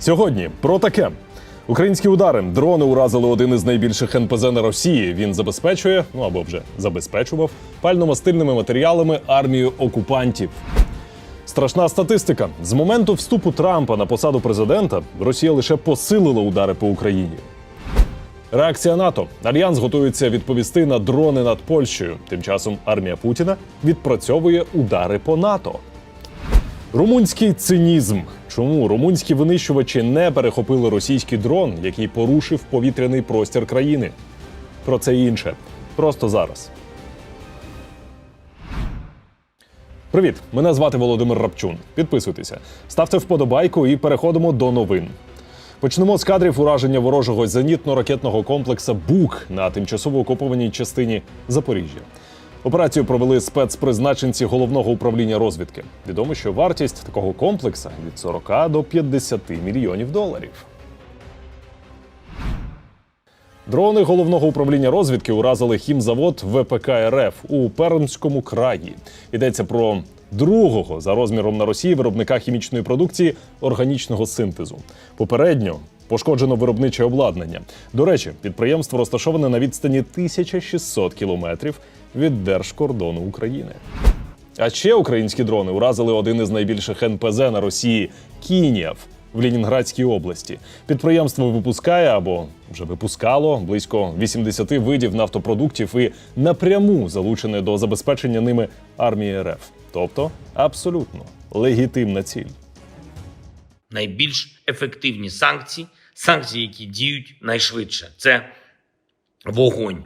Сьогодні про таке. Українські удари дрони уразили один із найбільших НПЗ на Росії. Він забезпечує, ну або вже забезпечував пальномастильними матеріалами армію окупантів. Страшна статистика: з моменту вступу Трампа на посаду президента Росія лише посилила удари по Україні. Реакція НАТО. Альянс готується відповісти на дрони над Польщею. Тим часом армія Путіна відпрацьовує удари по НАТО. Румунський цинізм. Чому румунські винищувачі не перехопили російський дрон, який порушив повітряний простір країни? Про це інше. Просто зараз. Привіт! Мене звати Володимир Рапчун. Підписуйтеся, ставте вподобайку і переходимо до новин. Почнемо з кадрів ураження ворожого зенітно-ракетного комплексу БУК на тимчасово окупованій частині Запоріжжя. Операцію провели спецпризначенці головного управління розвідки. Відомо, що вартість такого комплексу від 40 до 50 мільйонів доларів. Дрони головного управління розвідки уразили хімзавод ВПК РФ у Пермському краї. Йдеться про другого за розміром на Росії виробника хімічної продукції органічного синтезу. Попередньо пошкоджено виробниче обладнання. До речі, підприємство розташоване на відстані 1600 кілометрів від держкордону України. А ще українські дрони уразили один із найбільших НПЗ на Росії Кінієв в Лінінградській області. Підприємство випускає або вже випускало близько 80 видів нафтопродуктів і напряму залучене до забезпечення ними армії РФ. Тобто абсолютно легітимна ціль. найбільш ефективні санкції, санкції, які діють найшвидше. Це вогонь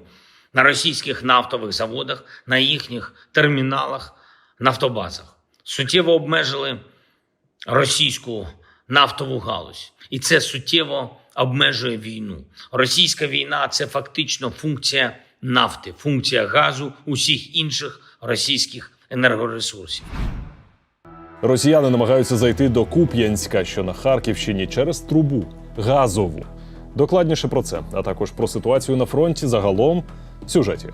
на російських нафтових заводах, на їхніх терміналах, нафтобазах. Суттєво обмежили російську нафтову галузь, і це суттєво обмежує війну. Російська війна це фактично функція нафти, функція газу, усіх інших російських енергоресурсів. Росіяни намагаються зайти до Куп'янська, що на Харківщині, через трубу газову. Докладніше про це, а також про ситуацію на фронті загалом в сюжеті.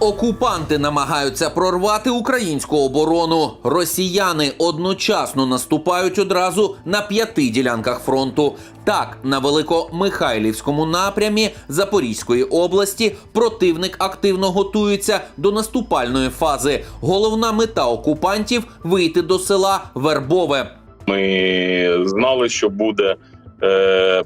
Окупанти намагаються прорвати українську оборону. Росіяни одночасно наступають одразу на п'яти ділянках фронту. Так, на великомихайлівському напрямі Запорізької області противник активно готується до наступальної фази. Головна мета окупантів вийти до села Вербове. Ми знали, що буде е,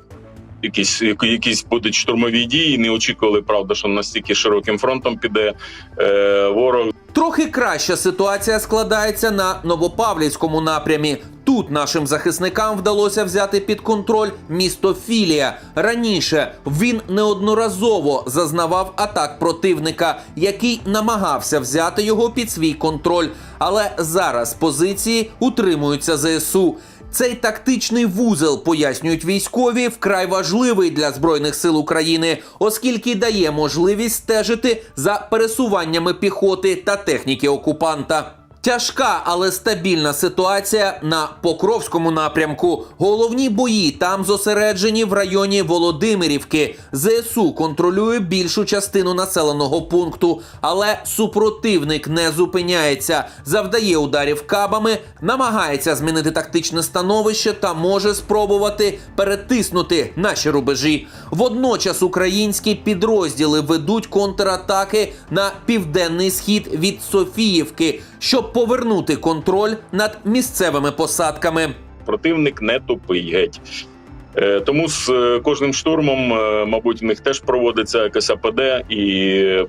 якісь, якісь будуть штурмові дії. Не очікували, правда, що настільки широким фронтом піде е, ворог. Трохи краща ситуація складається на Новопавлівському напрямі. Тут нашим захисникам вдалося взяти під контроль місто Філія. Раніше він неодноразово зазнавав атак противника, який намагався взяти його під свій контроль. Але зараз позиції утримуються ЗСУ. Цей тактичний вузел, пояснюють військові, вкрай важливий для збройних сил України, оскільки дає можливість стежити за пересуваннями піхоти та техніки окупанта. Тяжка, але стабільна ситуація на Покровському напрямку. Головні бої там зосереджені в районі Володимирівки. ЗСУ контролює більшу частину населеного пункту, але супротивник не зупиняється, завдає ударів кабами, намагається змінити тактичне становище та може спробувати перетиснути наші рубежі. Водночас українські підрозділи ведуть контратаки на південний схід від Софіївки, щоб повернути контроль над місцевими посадками. Противник не тупий геть. Е, Тому з е, кожним штурмом, е, мабуть, в них теж проводиться якась АПД, і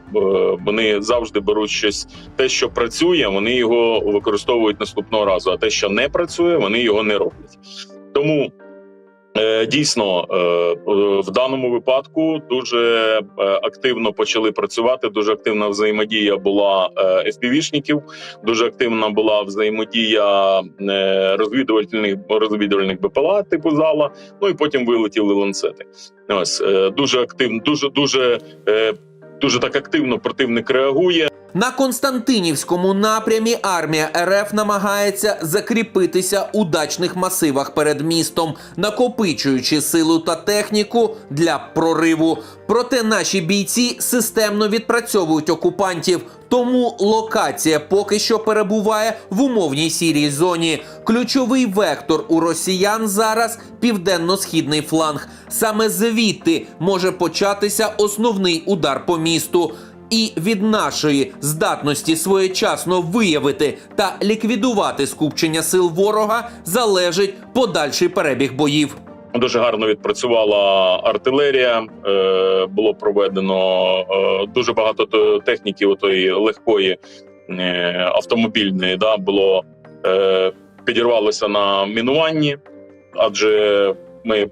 вони завжди беруть щось, те, що працює, вони його використовують наступного разу. А те, що не працює, вони його не роблять. Тому дійсно е, е, в даному випадку дуже е, активно почали працювати. Дуже активна взаємодія була е, FPV-шників, дуже активна була взаємодія е, розвідувальних розвідувальних БПЛА типу зала. Ну і потім вилетіли ланцети. Ось е, дуже активно, дуже дуже. Е, Дуже так активно противник реагує. На Константинівському напрямі армія РФ намагається закріпитися у дачних масивах перед містом, накопичуючи силу та техніку для прориву. Проте наші бійці системно відпрацьовують окупантів. Тому локація поки що перебуває в умовній сірій зоні. Ключовий вектор у росіян зараз південно-східний фланг. Саме звідти може початися основний удар по місту. І від нашої здатності своєчасно виявити та ліквідувати скупчення сил ворога залежить подальший перебіг боїв. Дуже гарно відпрацювала артилерія. Е, було проведено е, дуже багато то- техніки, отої легкої е, автомобільної. Да, було підірвалося на мінуванні, адже ми,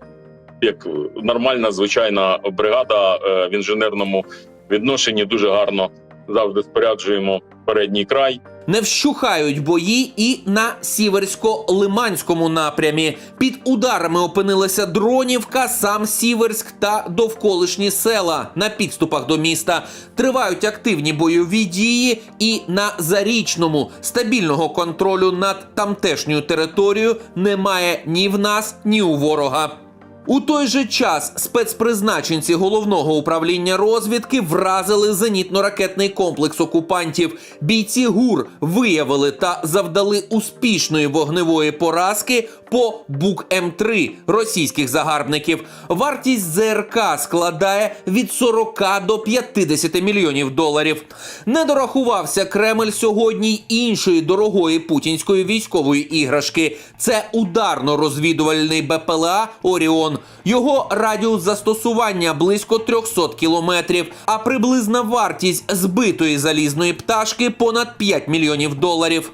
як нормальна звичайна бригада в інженерному відношенні, дуже гарно завжди споряджуємо передній край. Не вщухають бої і на сіверсько-лиманському напрямі. Під ударами опинилася Дронівка, сам Сіверськ та довколишні села на підступах до міста. Тривають активні бойові дії, і на зарічному стабільного контролю над тамтешньою територією немає ні в нас, ні у ворога. У той же час спецпризначенці головного управління розвідки вразили зенітно-ракетний комплекс окупантів. Бійці ГУР виявили та завдали успішної вогневої поразки по Бук М3 російських загарбників. Вартість ЗРК складає від 40 до 50 мільйонів доларів. Не дорахувався Кремль сьогодні іншої дорогої путінської військової іграшки. Це ударно-розвідувальний БПЛА Оріон. Його радіус застосування близько 300 кілометрів, а приблизна вартість збитої залізної пташки понад 5 мільйонів доларів.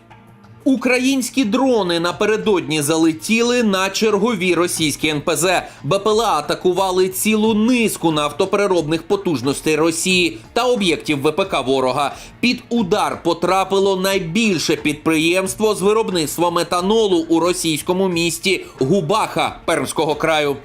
Українські дрони напередодні залетіли на чергові російські НПЗ. БПЛА атакували цілу низку нафтопереробних потужностей Росії та об'єктів ВПК ворога. Під удар потрапило найбільше підприємство з виробництва метанолу у російському місті Губаха Пермського краю.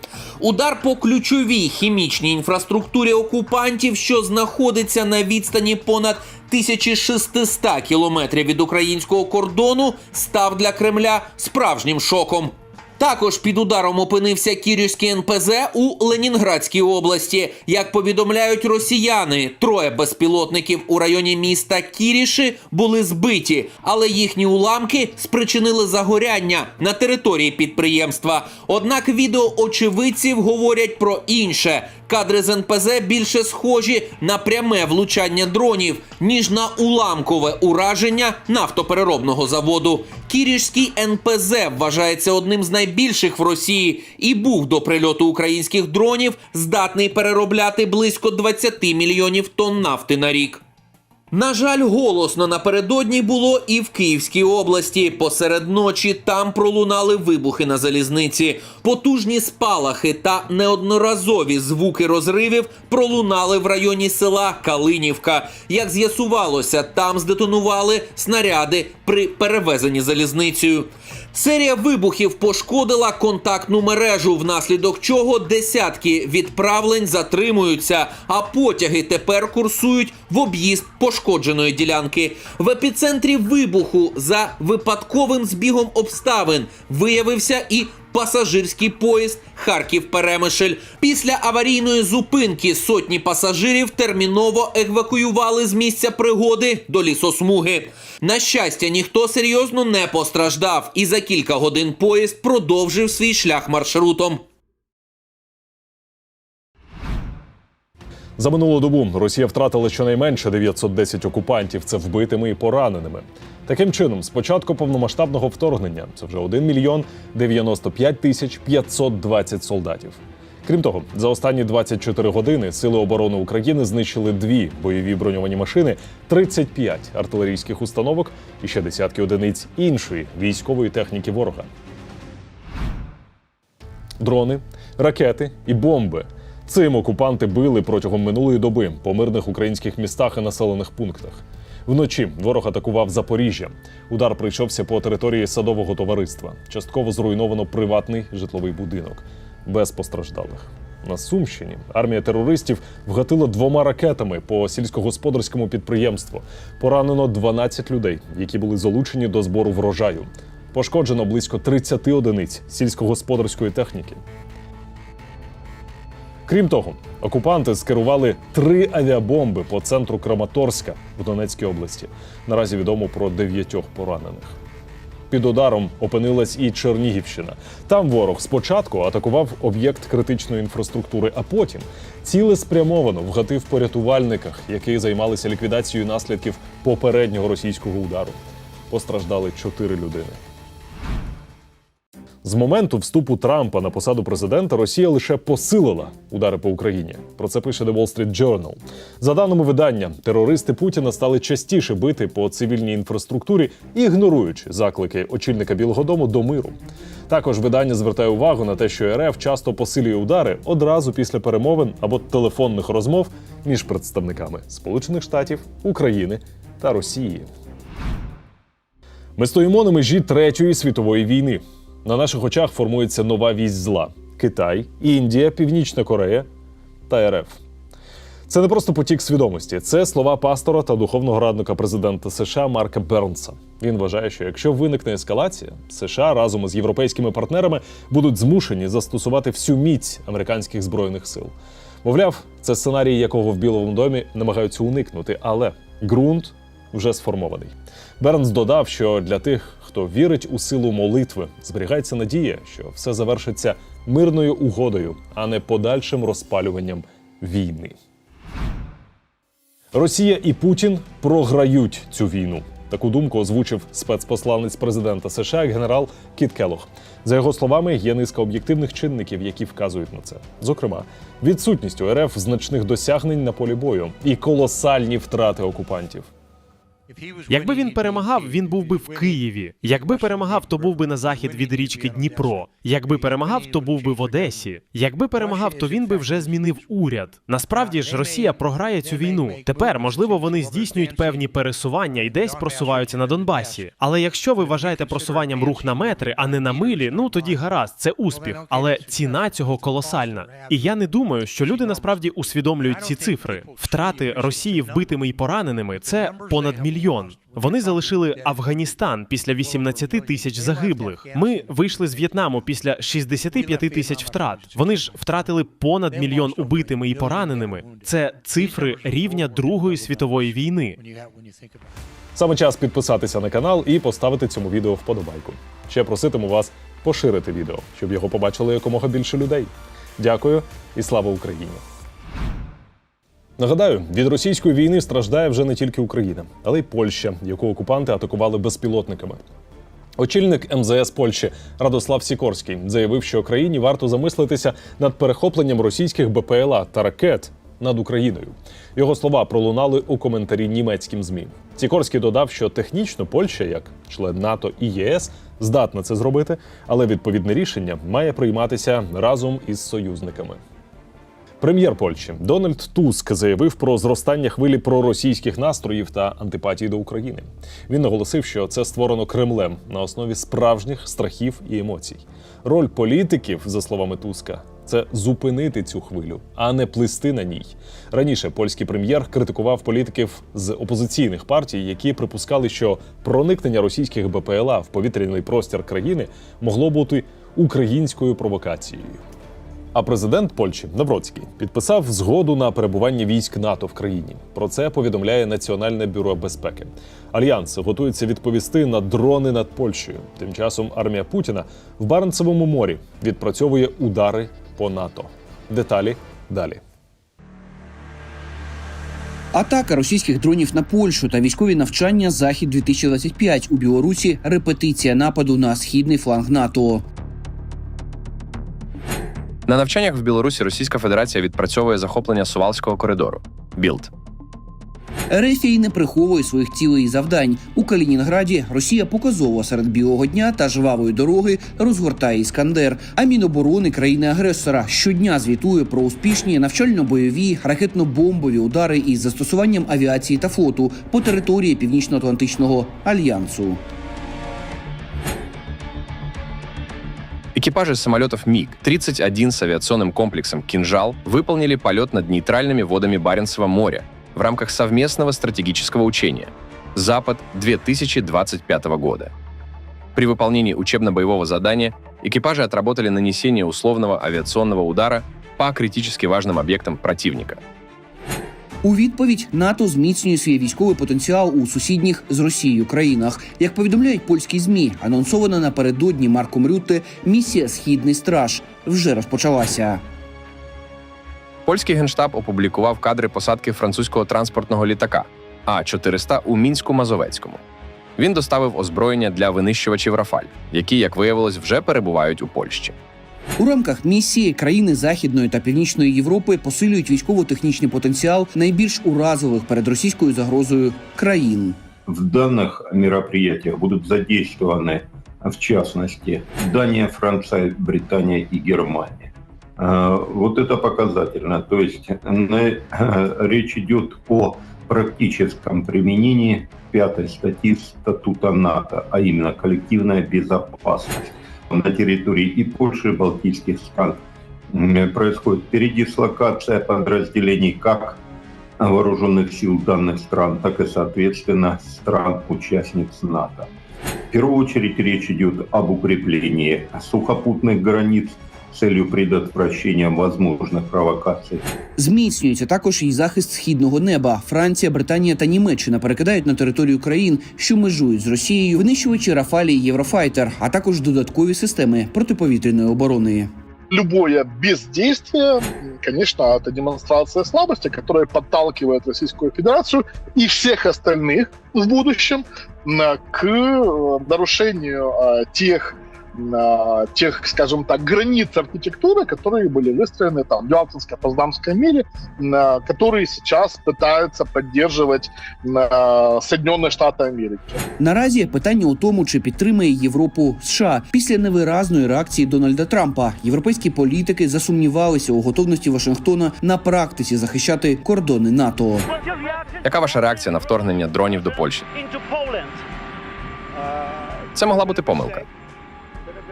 Удар по ключовій хімічній інфраструктурі окупантів, що знаходиться на відстані понад 1600 кілометрів від українського кордону, став для Кремля справжнім шоком. Також під ударом опинився Кірівський НПЗ у Ленінградській області. Як повідомляють росіяни, троє безпілотників у районі міста Кіріші були збиті, але їхні уламки спричинили загоряння на території підприємства. Однак відео очевидців говорять про інше. Кадри з НПЗ більше схожі на пряме влучання дронів, ніж на уламкове ураження нафтопереробного заводу. Кірішський НПЗ вважається одним з найбільших в Росії і був до прильоту українських дронів здатний переробляти близько 20 мільйонів тонн нафти на рік. На жаль, голосно напередодні було і в Київській області. Посеред ночі там пролунали вибухи на залізниці. Потужні спалахи та неодноразові звуки розривів пролунали в районі села Калинівка. Як з'ясувалося, там здетонували снаряди при перевезенні залізницею. Серія вибухів пошкодила контактну мережу, внаслідок чого десятки відправлень затримуються, а потяги тепер курсують в об'їзд пошкодженої ділянки. В епіцентрі вибуху за випадковим збігом обставин виявився і пасажирський поїзд Харків Перемишль. Після аварійної зупинки сотні пасажирів терміново евакуювали з місця пригоди до лісосмуги. На щастя, ніхто серйозно не постраждав, і за кілька годин поїзд продовжив свій шлях маршрутом. За минулу добу Росія втратила щонайменше 910 окупантів. Це вбитими і пораненими. Таким чином, з початку повномасштабного вторгнення це вже 1 мільйон 95 тисяч 520 солдатів. Крім того, за останні 24 години Сили оборони України знищили дві бойові броньовані машини, 35 артилерійських установок і ще десятки одиниць іншої військової техніки ворога. Дрони, ракети і бомби. Цим окупанти били протягом минулої доби по мирних українських містах і населених пунктах. Вночі ворог атакував Запоріжжя. Удар прийшовся по території садового товариства. Частково зруйновано приватний житловий будинок без постраждалих. на Сумщині армія терористів вгатила двома ракетами по сільськогосподарському підприємству. Поранено 12 людей, які були залучені до збору врожаю. Пошкоджено близько 30 одиниць сільськогосподарської техніки. Крім того, окупанти скерували три авіабомби по центру Краматорська в Донецькій області. Наразі відомо про дев'ятьох поранених. Під ударом опинилась і Чернігівщина. Там ворог спочатку атакував об'єкт критичної інфраструктури, а потім цілеспрямовано вгатив по рятувальниках, які займалися ліквідацією наслідків попереднього російського удару. Постраждали чотири людини. З моменту вступу Трампа на посаду президента Росія лише посилила удари по Україні. Про це пише The Wall Street Journal. За даними видання, терористи Путіна стали частіше бити по цивільній інфраструктурі, ігноруючи заклики очільника Білого Дому до миру. Також видання звертає увагу на те, що РФ часто посилює удари одразу після перемовин або телефонних розмов між представниками Сполучених Штатів, України та Росії. Ми стоїмо на межі третьої світової війни. На наших очах формується нова вість зла: Китай, Індія, Північна Корея та РФ. Це не просто потік свідомості, це слова пастора та духовного радника президента США Марка Бернса. Він вважає, що якщо виникне ескалація, США разом із європейськими партнерами будуть змушені застосувати всю міць американських збройних сил. Мовляв, це сценарій, якого в Білому домі намагаються уникнути, але ґрунт вже сформований. Бернс додав, що для тих, хто вірить у силу молитви, зберігається надія, що все завершиться мирною угодою, а не подальшим розпалюванням війни. Росія і Путін програють цю війну. Таку думку озвучив спецпосланець президента США генерал Кіт Келох. За його словами, є низка об'єктивних чинників, які вказують на це. Зокрема, відсутність у РФ значних досягнень на полі бою і колосальні втрати окупантів. Якби він перемагав, він був би в Києві. Якби перемагав, то був би на захід від річки Дніпро. Якби перемагав, то був би в Одесі. Якби перемагав, то він би вже змінив уряд. Насправді ж Росія програє цю війну. Тепер, можливо, вони здійснюють певні пересування і десь просуваються на Донбасі. Але якщо ви вважаєте просуванням рух на метри, а не на милі, ну тоді гаразд, це успіх. Але ціна цього колосальна. І я не думаю, що люди насправді усвідомлюють ці цифри. Втрати Росії вбитими і пораненими це понад мільйон. Вони залишили Афганістан після 18 тисяч загиблих. Ми вийшли з В'єтнаму після 65 тисяч втрат. Вони ж втратили понад мільйон убитими і пораненими. Це цифри рівня Другої світової війни. Саме час підписатися на канал і поставити цьому відео вподобайку. Ще проситиму вас поширити відео, щоб його побачили якомога більше людей. Дякую і слава Україні! Нагадаю, від російської війни страждає вже не тільки Україна, але й Польща, яку окупанти атакували безпілотниками. Очільник МЗС Польщі Радослав Сікорський заявив, що країні варто замислитися над перехопленням російських БПЛА та ракет над Україною. Його слова пролунали у коментарі німецьким змі. Сікорський додав, що технічно Польща, як член НАТО і ЄС, здатна це зробити, але відповідне рішення має прийматися разом із союзниками. Прем'єр Польщі Дональд Туск заявив про зростання хвилі проросійських настроїв та антипатії до України. Він наголосив, що це створено Кремлем на основі справжніх страхів і емоцій. Роль політиків, за словами Туска, це зупинити цю хвилю, а не плисти на ній. Раніше польський прем'єр критикував політиків з опозиційних партій, які припускали, що проникнення російських БПЛА в повітряний простір країни могло бути українською провокацією. А президент Польщі Навроцький підписав згоду на перебування військ НАТО в країні. Про це повідомляє Національне бюро безпеки. Альянс готується відповісти на дрони над Польщею. Тим часом армія Путіна в Баренцевому морі відпрацьовує удари по НАТО. Деталі далі. Атака російських дронів на Польщу та військові навчання Захід 2025 у Білорусі. Репетиція нападу на східний фланг НАТО. На навчаннях в Білорусі Російська Федерація відпрацьовує захоплення Сувалського коридору. Білд. Ерефій не приховує своїх цілей і завдань у Калінінграді. Росія показово серед білого дня та жвавої дороги розгортає іскандер. А міноборони країни-агресора щодня звітує про успішні навчально-бойові ракетно-бомбові удари із застосуванням авіації та флоту по території Північно-Атлантичного альянсу. Экипажи самолетов МиГ-31 с авиационным комплексом «Кинжал» выполнили полет над нейтральными водами Баренцева моря в рамках совместного стратегического учения «Запад-2025 года». При выполнении учебно-боевого задания экипажи отработали нанесение условного авиационного удара по критически важным объектам противника. У відповідь НАТО зміцнює свій військовий потенціал у сусідніх з Росією країнах. Як повідомляють польські змі, анонсована напередодні Марком Рютте місія Східний страж вже розпочалася. Польський генштаб опублікував кадри посадки французького транспортного літака А-400 у Мінську-Мазовецькому. Він доставив озброєння для винищувачів Рафаль, які, як виявилось, вже перебувають у Польщі. У рамках місії країни Західної та Північної Європи посилюють військово-технічний потенціал найбільш уразливих перед російською загрозою країн. В данных мероприятиях будут задействованы, в частности, Дания, Франция, Британия и Германия. Э, Вот это показательно. То есть на- э, речь идет о практическом применении пятой статьи статута НАТО, а именно коллективная безопасность. На территории и Польши, и Балтийских стран происходит передислокация подразделений как вооруженных сил данных стран, так и, соответственно, стран-участниц НАТО. В первую очередь речь идет об укреплении сухопутных границ целью предотвращения возможных провокаций Зміцнюється також і захист східного неба. Франція, Британія та Німеччина перекидають на територію країн, що межують з Росією, винищувачі Рафалі і Єврофайтер, а також додаткові системи протиповітряної оборони. любое бездействие, конечно, это демонстрация слабости, которая подталкивает Российскую Федерацию и всех остальных в будущем м, к э, нарушению э, тех э, тех, скажем так, границ архитектуры, которые были выстроены там в Ялтинско-Поздамском мире, м, э, которые сейчас пытаются поддерживать м, э, Соединенные Штаты Америки. Наразі питання у тому, чи підтримує Європу США після невиразної реакції Дональда Трампа. Європейські політики засумнівалися у готовності Вашингтона на практиці захищати кордони НАТО. Яка ваша реакція на вторгнення дронів до Польщі? Це могла бути помилка.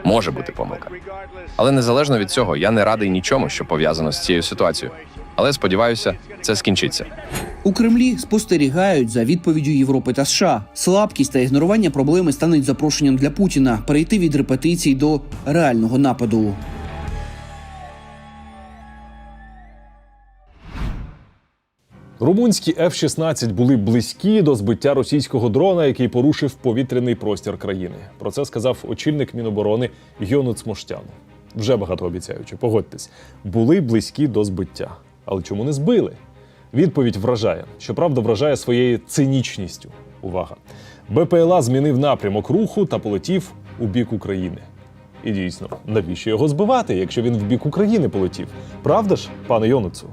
Може бути помилка. Але незалежно від цього, я не радий нічому, що пов'язано з цією ситуацією. Але сподіваюся, це скінчиться. У Кремлі спостерігають за відповіддю Європи та США. Слабкість та ігнорування проблеми стануть запрошенням для Путіна перейти від репетицій до реального нападу. Румунські F-16 були близькі до збиття російського дрона, який порушив повітряний простір країни. Про це сказав очільник Міноборони Йонуц Моштян. Вже багатообіцяючи, погодьтесь, були близькі до збиття. Але чому не збили? Відповідь вражає. Щоправда, вражає своєю цинічністю. Увага! БПЛА змінив напрямок руху та полетів у бік України. І дійсно, навіщо його збивати, якщо він в бік України полетів? Правда ж, пане Йонуцу?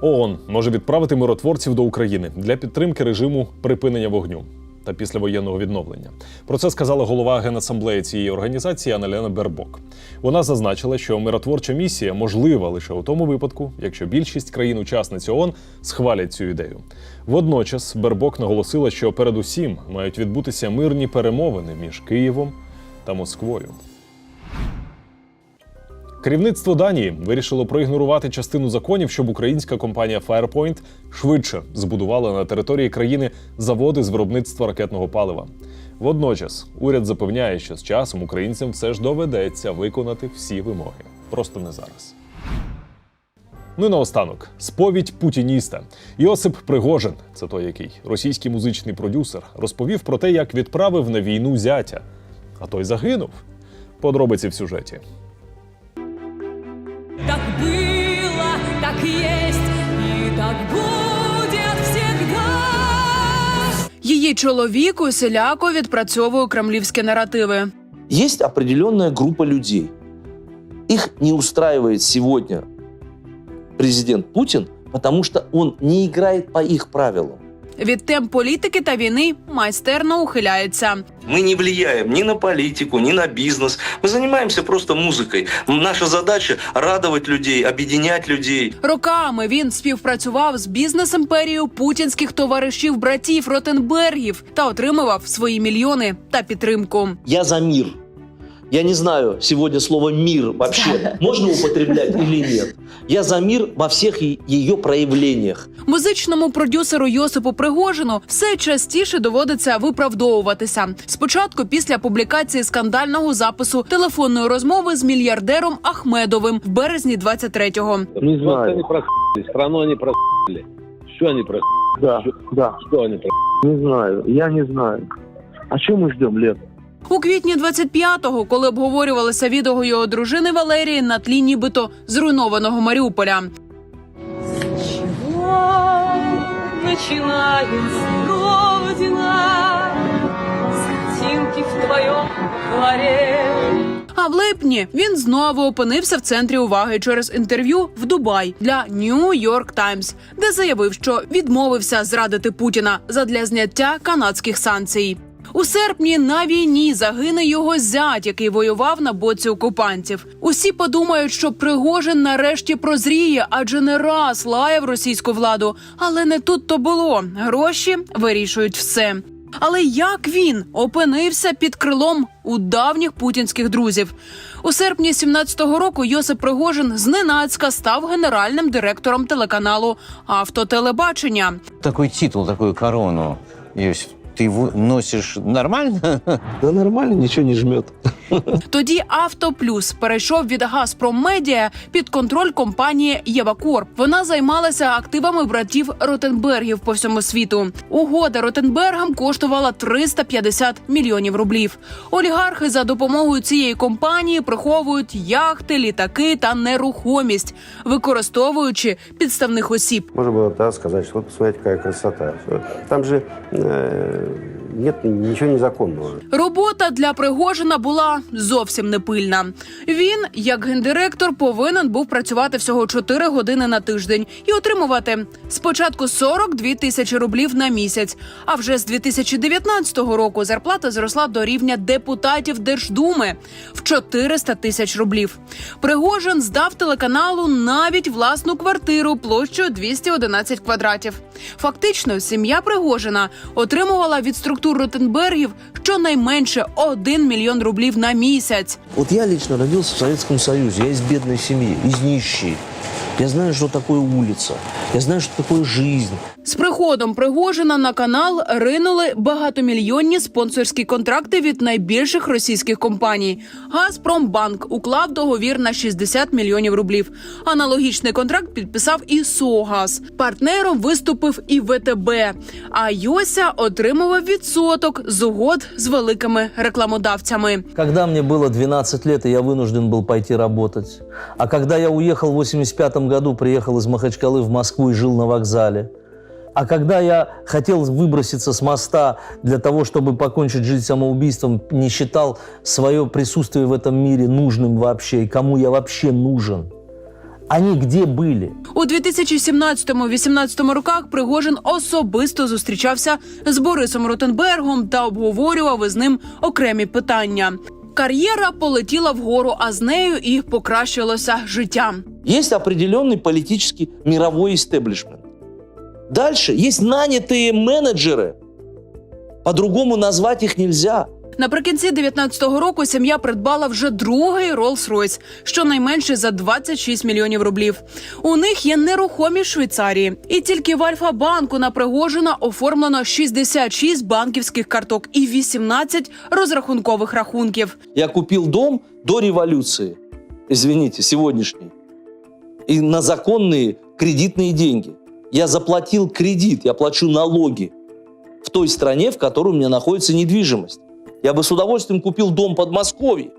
ООН може відправити миротворців до України для підтримки режиму припинення вогню та післявоєнного відновлення. Про це сказала голова генасамблеї цієї організації Аналена Бербок. Вона зазначила, що миротворча місія можлива лише у тому випадку, якщо більшість країн-учасниць ООН схвалять цю ідею. Водночас Бербок наголосила, що передусім мають відбутися мирні перемовини між Києвом та Москвою. Керівництво Данії вирішило проігнорувати частину законів, щоб українська компанія Firepoint швидше збудувала на території країни заводи з виробництва ракетного палива. Водночас уряд запевняє, що з часом українцям все ж доведеться виконати всі вимоги. Просто не зараз. Ну і наостанок сповідь путініста. Йосип Пригожин, це той який російський музичний продюсер, розповів про те, як відправив на війну зятя, а той загинув. Подробиці в сюжеті. было, так есть и так будет всегда. Її чоловік усіляко відпрацьовує кремлівські наративи. Есть определенная группа людей. Их не устраивает сегодня президент Путин, потому что он не играет по их правилам. Від тем політики та війни майстерно ухиляється. Мы не влияем ни на политику, ни на бизнес. Мы занимаемся просто музыкой. Наша задача радовать людей, объединять людей. Роками він співпрацював з бізнес-імперією путінських товаришів братів Ротенбергів та отримував свої мільйони та підтримку. Я за мир. Я не знаю сегодня слово «мир» вообще можно употреблять или нет. Я за мир во всех ее проявлениях. Музичному продюсеру Йосипу Пригожину все частіше доводиться виправдовуватися. Спочатку після публікації скандального запису телефонної розмови з мільярдером Ахмедовим в березні 23-го. Не знаю. они просили, страну они просили. Что они просили? Да, да, Что они просили? не знаю, я не знаю. А что мы ждем лет? У квітні 25-го, коли обговорювалося відео його дружини Валерії на тлі нібито зруйнованого Маріуполя. Родина в. А в липні він знову опинився в центрі уваги через інтерв'ю в Дубай для New York Times, де заявив, що відмовився зрадити Путіна задля зняття канадських санкцій. У серпні на війні загине його зять, який воював на боці окупантів. Усі подумають, що Пригожин нарешті прозріє, адже не раз лаяв російську владу. Але не тут то було. Гроші вирішують все. Але як він опинився під крилом у давніх путінських друзів? У серпні 17-го року Йосип Пригожин зненацька став генеральним директором телеканалу Автотелебачення. Такой титул, такую корону, Юсь, ты его носишь нормально? Да нормально, ничего не жмет. Тоді Авто Плюс перейшов від Газпром Медіа під контроль компанії Євакорп. Вона займалася активами братів Ротенбергів по всьому світу. Угода Ротенбергам коштувала 350 мільйонів рублів. Олігархи за допомогою цієї компанії приховують яхти, літаки та нерухомість, використовуючи підставних осіб. Можно было да, сказать, что вот посмотрите, какая красота. Всё. Там же э, нет ничего незаконного. Робота для Пригожина була зовсім не пильна. Він, як гендиректор, повинен був працювати всього 4 години на тиждень і отримувати спочатку 42 тисячі рублів на місяць. А вже з 2019 року зарплата зросла до рівня депутатів Держдуми в 400 тисяч рублів. Пригожин здав телеканалу навіть власну квартиру площею 211 квадратів. Фактично, сім'я Пригожина отримувала від структур Ротенбергів щонайменше 1 мільйон рублів на місяць. От я лично родився в Советском Союзі, Я з бідної сім'ї, із нищої. Я знаю, що такое вулиця, Я знаю, що таке жизнь. З приходом Пригожина на канал ринули багатомільйонні спонсорські контракти від найбільших російських компаній. Газпромбанк уклав договір на 60 мільйонів рублів. Аналогічний контракт підписав і СОГАЗ. Партнером виступив і ВТБ. А Йося отримував відсоток з угод з великими рекламодавцями. Когда мне было 12 лет, и я вынужден был пойти работать. А когда я уехал в 85 году, приехал из Махачкалы в Москву и жил на вокзале. А когда я хотел выброситься с моста для того, чтобы покончить жизнь самоубийством, не считал свое присутствие в этом мире нужным вообще, и кому я вообще нужен. Они где были? У 2017-18 роках Пригожин особисто зустрічався з Борисом Ротенбергом та обговорював із ним окремі питання. Кар'єра полетіла вгору, а з нею і покращилося життя. Есть определенный политический мировой истеблишмент. Дальше есть нанятые менеджеры. По-другому назвать их нельзя. Наприкінці 19-го року сім'я придбала вже другий Rolls-Royce, щонайменше за 26 мільйонів рублів. У них є нерухомість Швейцарії, і тільки в Альфа-банку на Пригожина оформлено 66 банківських карток і 18 розрахункових рахунків. Я купил дом до революции, извините, сегодняшней, и на законные кредитные деньги. Я заплатил кредит, я плачу налоги в той стране, в которой у меня находится недвижимость. Я бы с удовольствием купил дом в Подмосковье,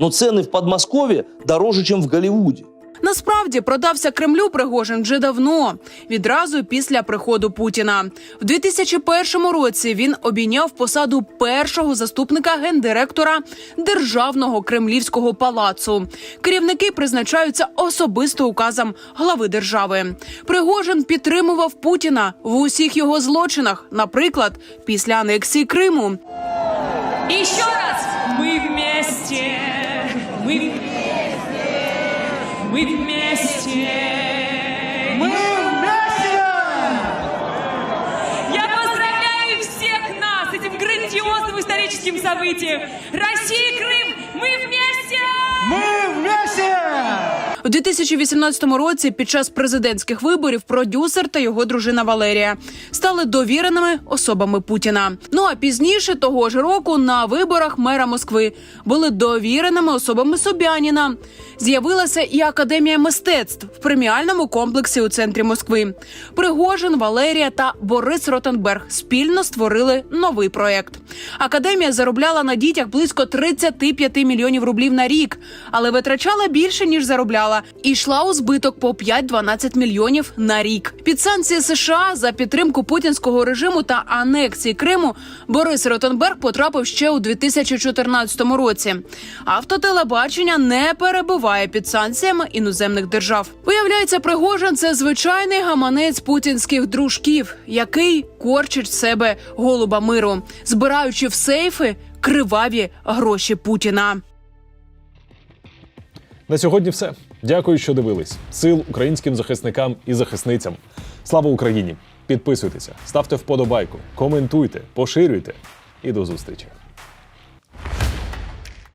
но цены в Подмосковье дороже, чем в Голливуде. Насправді продався Кремлю Пригожин вже давно, відразу після приходу Путіна. В 2001 році він обійняв посаду першого заступника гендиректора державного кремлівського палацу. Керівники призначаються особисто указом глави держави. Пригожин підтримував Путіна в усіх його злочинах, наприклад, після анексії Криму. Еще раз. Мы вместе. Мы вместе. Мы вместе. Я поздравляю всех нас с этим грандиозным историческим событием. Россия и Крым, мы вместе. Мы вместе. У 2018 році, під час президентських виборів, продюсер та його дружина Валерія стали довіреними особами Путіна. Ну а пізніше того ж року на виборах мера Москви були довіреними особами Собяніна. З'явилася і академія мистецтв в преміальному комплексі у центрі Москви. Пригожин, Валерія та Борис Ротенберг спільно створили новий проект. Академія заробляла на дітях близько 35 мільйонів рублів на рік, але витрачала більше ніж заробляла, і йшла у збиток по 5-12 мільйонів на рік. Під санкції США за підтримку путінського режиму та анексії Криму Борис Ротенберг потрапив ще у 2014 році. Автотелебачення не перебуває під санкціями іноземних держав. Виявляється, Пригожин це звичайний гаманець путінських дружків, який корчить себе голуба миру, збираючи в сейфи криваві гроші Путіна. На сьогодні все. Дякую, що дивились. Сил українським захисникам і захисницям. Слава Україні! Підписуйтеся, ставте вподобайку, коментуйте, поширюйте і до зустрічі.